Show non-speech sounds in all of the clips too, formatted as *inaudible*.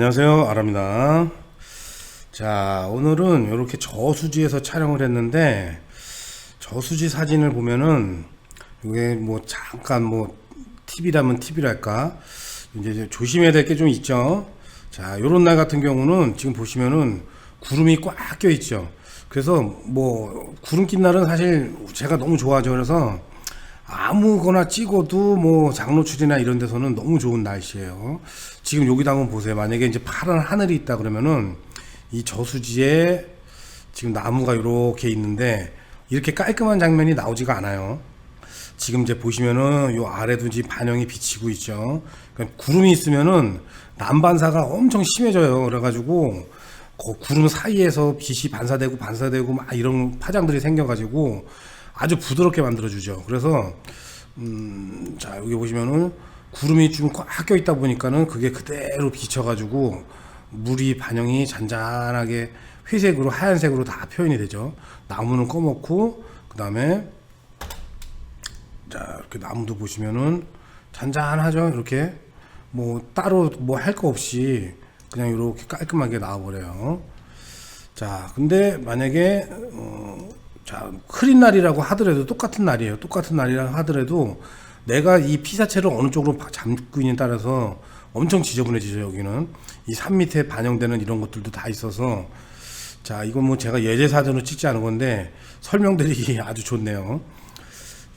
안녕하세요. 아랍니다. 자 오늘은 이렇게 저수지에서 촬영을 했는데 저수지 사진을 보면은 이게 뭐 잠깐 뭐 팁이라면 팁이랄까? 이제 조심해야 될 게 좀 있죠. 자 요런 날 같은 경우는 지금 보시면은 구름이 꽉 껴 있죠. 그래서 뭐 구름 낀 날은 사실 제가 너무 좋아하죠. 그래서 아무거나 찍어도 뭐 장로출이나 이런 데서는 너무 좋은 날씨예요. 지금 여기다 한번 보세요. 만약에 이제 파란 하늘이 있다 그러면은 이 저수지에 지금 나무가 이렇게 있는데 이렇게 깔끔한 장면이 나오지가 않아요. 지금 이제 보시면은 요 아래도 이제 반영이 비치고 있죠. 그러니까 구름이 있으면은 남반사가 엄청 심해져요. 그래가지고 그 구름 사이에서 빛이 반사되고 반사되고 막 이런 파장들이 생겨가지고 아주 부드럽게 만들어주죠. 그래서 음, 자 여기 보시면은 구름이 좀 꽉 껴 있다 보니까는 그게 그대로 비쳐가지고 물이 반영이 잔잔하게 회색으로 하얀색으로 다 표현이 되죠. 나무는 검었고 그 다음에 자 이렇게 나무도 보시면은 잔잔하죠. 이렇게 뭐 따로 뭐 할 거 없이 그냥 이렇게 깔끔하게 나와버려요. 자 근데 만약에 어, 자, 흐린 날이라고 하더라도 똑같은 날이에요. 똑같은 날이라 하더라도 내가 이 피사체를 어느 쪽으로 바- 잡고 있느냐에 따라서 엄청 지저분해지죠, 여기는. 이 산 밑에 반영되는 이런 것들도 다 있어서 자, 이건 뭐 제가 예제 사전으로 찍지 않은 건데 설명드리기 *laughs* 아주 좋네요.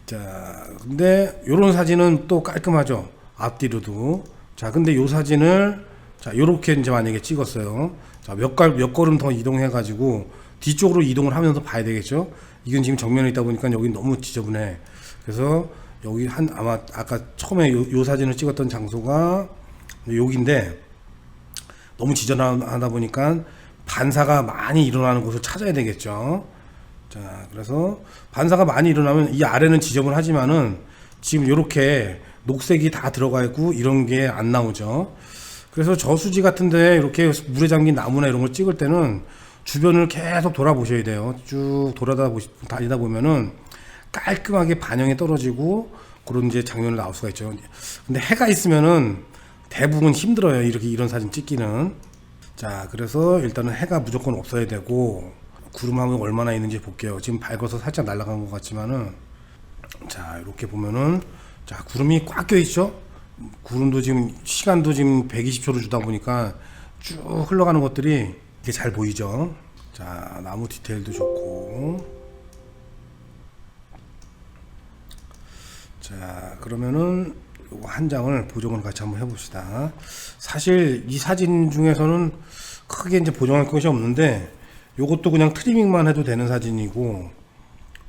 자, 근데 요런 사진은 또 깔끔하죠. 앞뒤로도. 자, 근데 요 사진을 자, 요렇게 이제 만약에 찍었어요. 자, 몇 걸, 몇 걸음 더 이동해 가지고 뒤쪽으로 이동을 하면서 봐야 되겠죠. 이건 지금 정면에 있다 보니까 여기 너무 지저분해. 그래서 여기 한 아마 아까 처음에 요, 요 사진을 찍었던 장소가 여기인데 너무 지저분하다 보니까 반사가 많이 일어나는 곳을 찾아야 되겠죠. 자, 그래서 반사가 많이 일어나면 이 아래는 지저분하지만은 지금 이렇게 녹색이 다 들어가 있고 이런 게 안 나오죠. 그래서 저수지 같은데 이렇게 물에 잠긴 나무나 이런 걸 찍을 때는 주변을 계속 돌아보셔야 돼요. 쭉 돌아다 보시, 다니다 보면은 깔끔하게 반영이 떨어지고 그런 이제 장면을 나올 수가 있죠. 근데 해가 있으면은 대부분 힘들어요. 이렇게 이런 사진 찍기는. 자, 그래서 일단은 해가 무조건 없어야 되고 구름하면 얼마나 있는지 볼게요. 지금 밝아서 살짝 날아간 것 같지만은 자, 이렇게 보면은 자, 구름이 꽉 껴 있죠. 구름도 지금 시간도 지금 120초로 주다 보니까 쭉 흘러가는 것들이 이게 잘 보이죠. 자, 나무 디테일도 좋고. 자, 그러면은 한 장을 보정을 같이 한번 해봅시다. 사실 이 사진 중에서는 크게 이제 보정할 것이 없는데 요것도 그냥 트리밍만 해도 되는 사진이고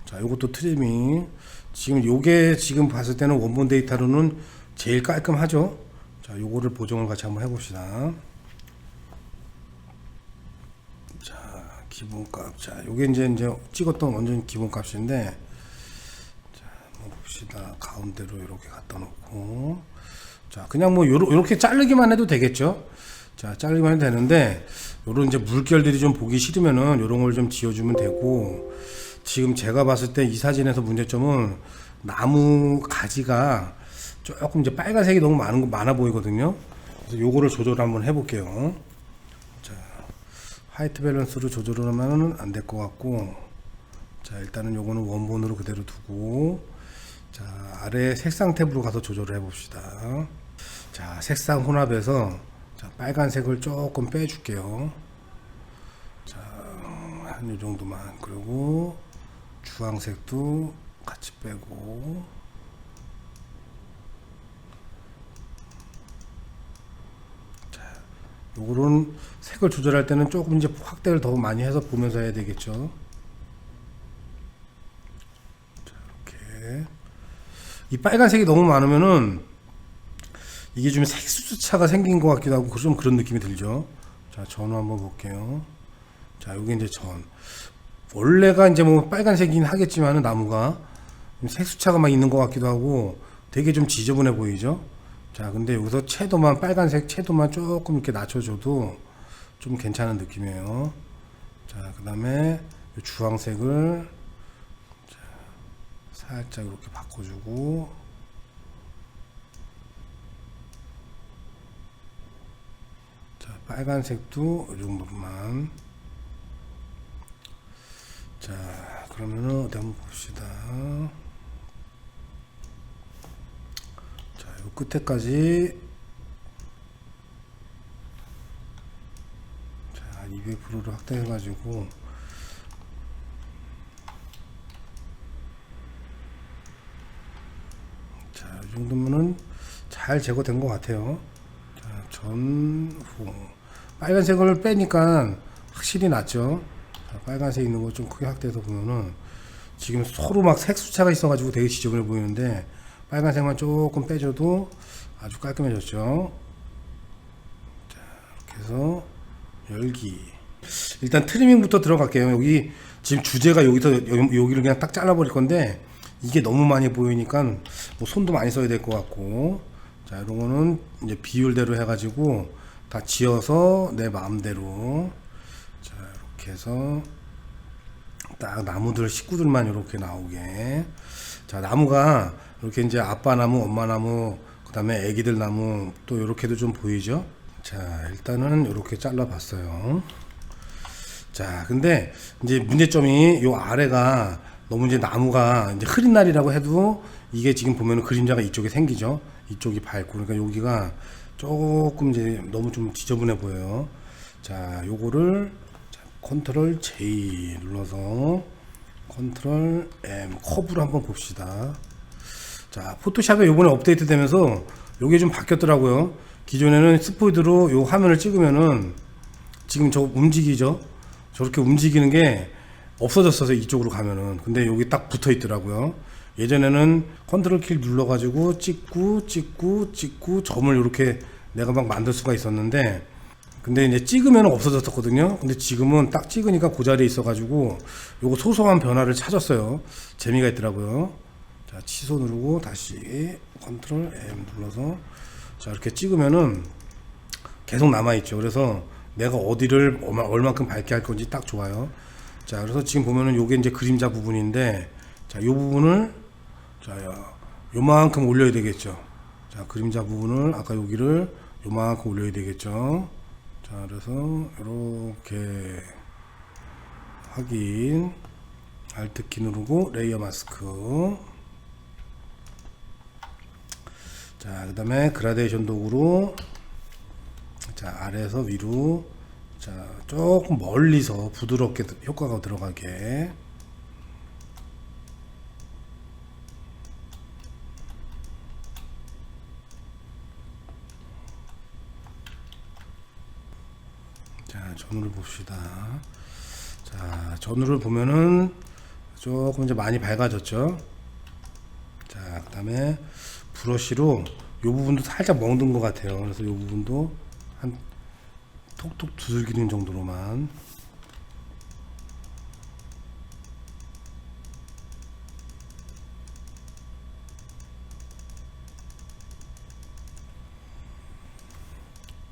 자, 요것도 트리밍. 지금 요게 지금 봤을 때는 원본 데이터로는 제일 깔끔하죠. 자, 요거를 보정을 같이 한번 해봅시다. 자, 기본값. 자, 요게 이제 이제 찍었던 완전 기본값인데, 봅시다. 가운데로 이렇게 갖다 놓고, 자, 그냥 뭐 요러, 요렇게 자르기만 해도 되겠죠. 자, 자르기만 해도 되는데, 요런 이제 물결들이 좀 보기 싫으면은 요런 걸 좀 지어주면 되고, 지금 제가 봤을 때 이 사진에서 문제점은 나무 가지가 조금 이제 빨간색이 너무 많은 거 많아 보이거든요. 그래서 요거를 조절 한번 해볼게요. 자, 화이트 밸런스로 조절을 하면은 안 될 것 같고, 자 일단은 요거는 원본으로 그대로 두고, 자 아래 색상 탭으로 가서 조절을 해 봅시다. 자 색상 혼합에서 자, 빨간색을 조금 빼줄게요. 자, 한요 정도만. 그리고 주황색도 같이 빼고. 자, 요거는 색을 조절할 때는 조금 이제 확대를 더 많이 해서 보면서 해야 되겠죠. 자, 이렇게. 이 빨간색이 너무 많으면은 이게 좀 색수차가 생긴 것 같기도 하고 좀 그런 느낌이 들죠. 자, 전후 한번 볼게요. 자, 여기 이제 전. 원래가 이제 뭐 빨간색이긴 하겠지만은 나무가 색수차가 막 있는 것 같기도 하고 되게 좀 지저분해 보이죠. 자, 근데 여기서 채도만 빨간색 채도만 조금 이렇게 낮춰줘도 좀 괜찮은 느낌이에요. 자, 그 다음에 주황색을 자, 살짝 이렇게 바꿔주고 자, 빨간색도 이 정도만. 자, 그러면은 어디 한번 봅시다. 자, 요 끝에까지 자, 200%로 확대해 가지고 자, 이 정도면은 잘 제거된 것 같아요. 자, 전후 빨간색을 빼니까 확실히 낫죠. 자, 빨간색 있는 거 좀 크게 확대해서 보면은 지금 서로 막 색수차가 있어가지고 되게 지저분해 보이는데 빨간색만 조금 빼줘도 아주 깔끔해졌죠. 자, 이렇게 해서 열기. 일단 트리밍부터 들어갈게요. 여기 지금 주제가 여기서 여- 여기를 그냥 딱 잘라버릴 건데 이게 너무 많이 보이니까 뭐 손도 많이 써야 될 것 같고 자 이런 거는 이제 비율대로 해가지고 다 지어서 내 마음대로. 자 이렇게 해서 딱 나무들 식구들만 이렇게 나오게. 자 나무가 이렇게 이제 아빠 나무 엄마 나무 그 다음에 애기들 나무 또 이렇게도 좀 보이죠? 자 일단은 이렇게 잘라 봤어요. 자, 근데 이제 문제점이 요 아래가 너무 이제 나무가 이제 흐린 날이라고 해도 이게 지금 보면은 그림자가 이쪽에 생기죠. 이쪽이 밝고 그러니까 여기가 조금 이제 너무 좀 지저분해 보여요. 자, 요거를 자, 컨트롤 J 눌러서 컨트롤 M 커브를 한번 봅시다. 자, 포토샵에 요번에 업데이트 되면서 요게 좀 바뀌었더라고요. 기존에는 스포이드로 요 화면을 찍으면은 지금 저 움직이죠? 저렇게 움직이는 게 없어졌어서 이쪽으로 가면은. 근데 여기 딱 붙어 있더라고요. 예전에는 컨트롤 키 눌러가지고 찍고, 찍고, 찍고, 점을 이렇게 내가 막 만들 수가 있었는데, 근데 이제 찍으면 없어졌었거든요. 근데 지금은 딱 찍으니까 그 자리에 있어가지고, 요거 소소한 변화를 찾았어요. 재미가 있더라고요. 자, 취소 누르고 다시 컨트롤 M 눌러서, 자, 이렇게 찍으면은 계속 남아있죠. 그래서 내가 어디를 얼마, 얼마큼 밝게 할 건지 딱 좋아요. 자, 그래서 지금 보면은 요게 이제 그림자 부분인데, 자, 요 부분을, 자, 야, 요만큼 올려야 되겠죠. 자, 그림자 부분을, 아까 여기를 요만큼 올려야 되겠죠. 자, 그래서 요렇게 확인, 알트 키 누르고 레이어 마스크. 자, 그 다음에 그라데이션 도구로 자 아래에서 위로 자 조금 멀리서 부드럽게 드- 효과가 들어가게 전후를 봅시다. 자 전후를 보면은 조금 이제 많이 밝아졌죠? 자 그다음에 브러쉬로 요 부분도 살짝 멍든 것 같아요. 그래서 요 부분도 한 톡톡 두들기는 정도로만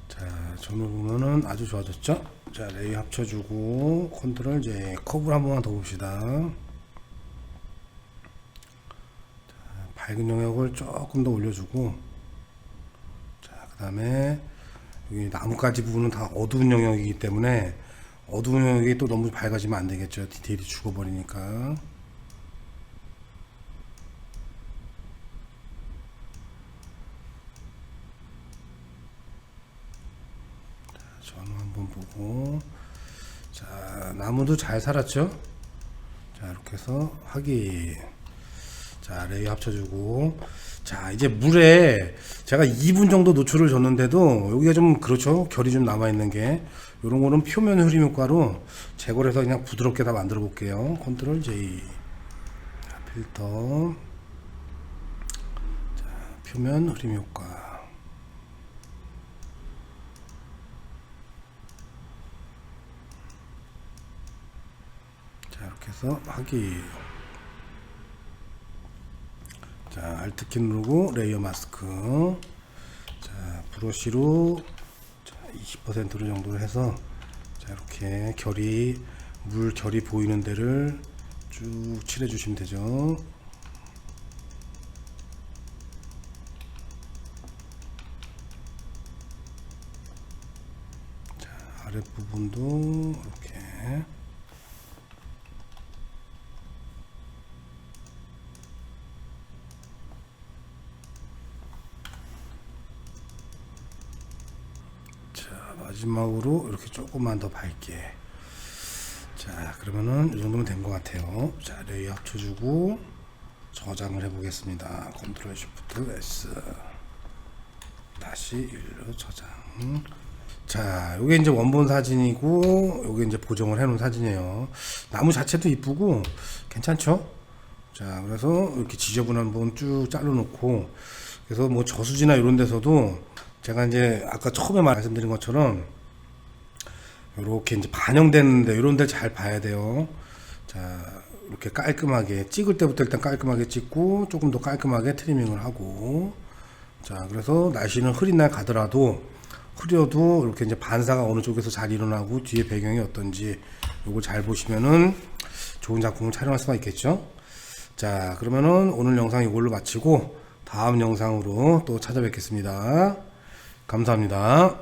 자 전후 보면은 아주 좋아졌죠 자 레이어 합쳐주고 컨트롤 이제 커브를 한 번만 더 봅시다 자, 밝은 영역을 조금 더 올려주고 자그 다음에 여기 나뭇가지 부분은 다 어두운 영역이기 때문에 어두운 영역이 또 너무 밝아지면 안 되겠죠. 디테일이 죽어버리니까. 전후 한번 보고. 자, 나무도 잘 살았죠? 자, 이렇게 해서 확인. 자, 레이어 합쳐주고. 자, 이제 물에 제가 2분 정도 노출을 줬는데도 여기가 좀 그렇죠. 결이 좀 남아있는 게. 요런 거는 표면 흐림 효과로 제거를 해서 그냥 부드럽게 다 만들어 볼게요. 컨트롤 J. 자, 필터. 자, 표면 흐림 효과. 해서 확인. 자, 알트키 누르고 레이어 마스크. 자, 브러쉬로 자, 20%로 정도로 해서 자, 이렇게 결이 물 결이 보이는 데를 쭉 칠해 주시면 되죠. 아랫부분도 이렇게 자 마지막으로 이렇게 조금만 더 밝게. 자 그러면은 이 정도면 된 것 같아요. 자 레이어 합쳐주고 저장을 해 보겠습니다. 컨트롤 쉬프트 S. 다시 일로 저장. 자 요게 이제 원본 사진이고 요게 이제 보정을 해 놓은 사진이에요. 나무 자체도 이쁘고 괜찮죠? 자 그래서 이렇게 지저분한 부분 쭉 잘라 놓고 그래서 뭐 저수지나 이런 데서도 제가 이제 아까 처음에 말씀드린 것처럼 이렇게 이제 반영되는데 이런 데 잘 봐야 돼요. 자, 이렇게 깔끔하게 찍을 때부터 일단 깔끔하게 찍고 조금 더 깔끔하게 트리밍을 하고 자, 그래서 날씨는 흐린 날 가더라도 흐려도 이렇게 이제 반사가 어느 쪽에서 잘 일어나고 뒤에 배경이 어떤지 요걸 잘 보시면은 좋은 작품을 촬영할 수가 있겠죠. 자, 그러면은 오늘 영상 이걸로 마치고 다음 영상으로 또 찾아뵙겠습니다. 감사합니다.